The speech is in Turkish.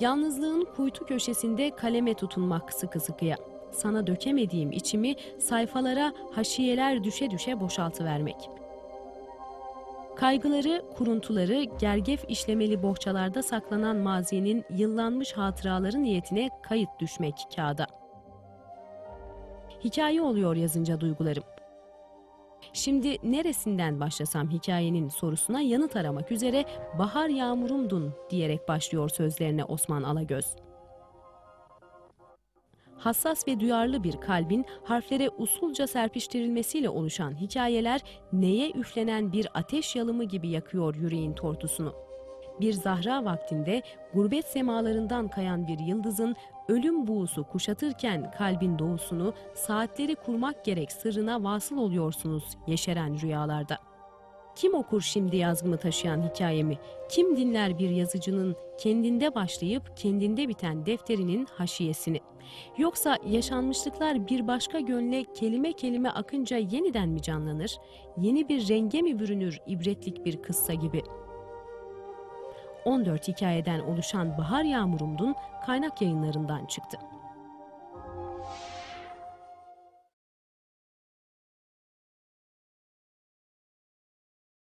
Yalnızlığın kuytu köşesinde kaleme tutunmak sıkı sıkıya. Sana dökemediğim içimi sayfalara haşiyeler düşe düşe boşaltıvermek. Kaygıları, kuruntuları, gergef işlemeli bohçalarda saklanan mazinin yıllanmış hatıraları niyetine kayıt düşmek kağıda. Hikaye oluyor yazınca duygularım. Şimdi neresinden başlasam hikayenin sorusuna yanıt aramak üzere bahar yağmurumdun diyerek başlıyor sözlerine Osman Alagöz. Hassas ve duyarlı bir kalbin harflere usulca serpiştirilmesiyle oluşan hikayeler neye üflenen bir ateş yalımı gibi yakıyor yüreğin tortusunu. Bir zahra vaktinde gurbet semalarından kayan bir yıldızın ölüm buğusu kuşatırken kalbin doğusunu saatleri kurmak gerek sırrına vasıl oluyorsunuz yeşeren rüyalarda. Kim okur şimdi yazgımı taşıyan hikayemi? Kim dinler bir yazıcının kendinde başlayıp kendinde biten defterinin haşiyesini? Yoksa yaşanmışlıklar bir başka gönle kelime kelime akınca yeniden mi canlanır? Yeni bir renge mi bürünür ibretlik bir kıssa gibi?'' 14 hikayeden oluşan Bahar Yağmurumdun kaynak yayınlarından çıktı.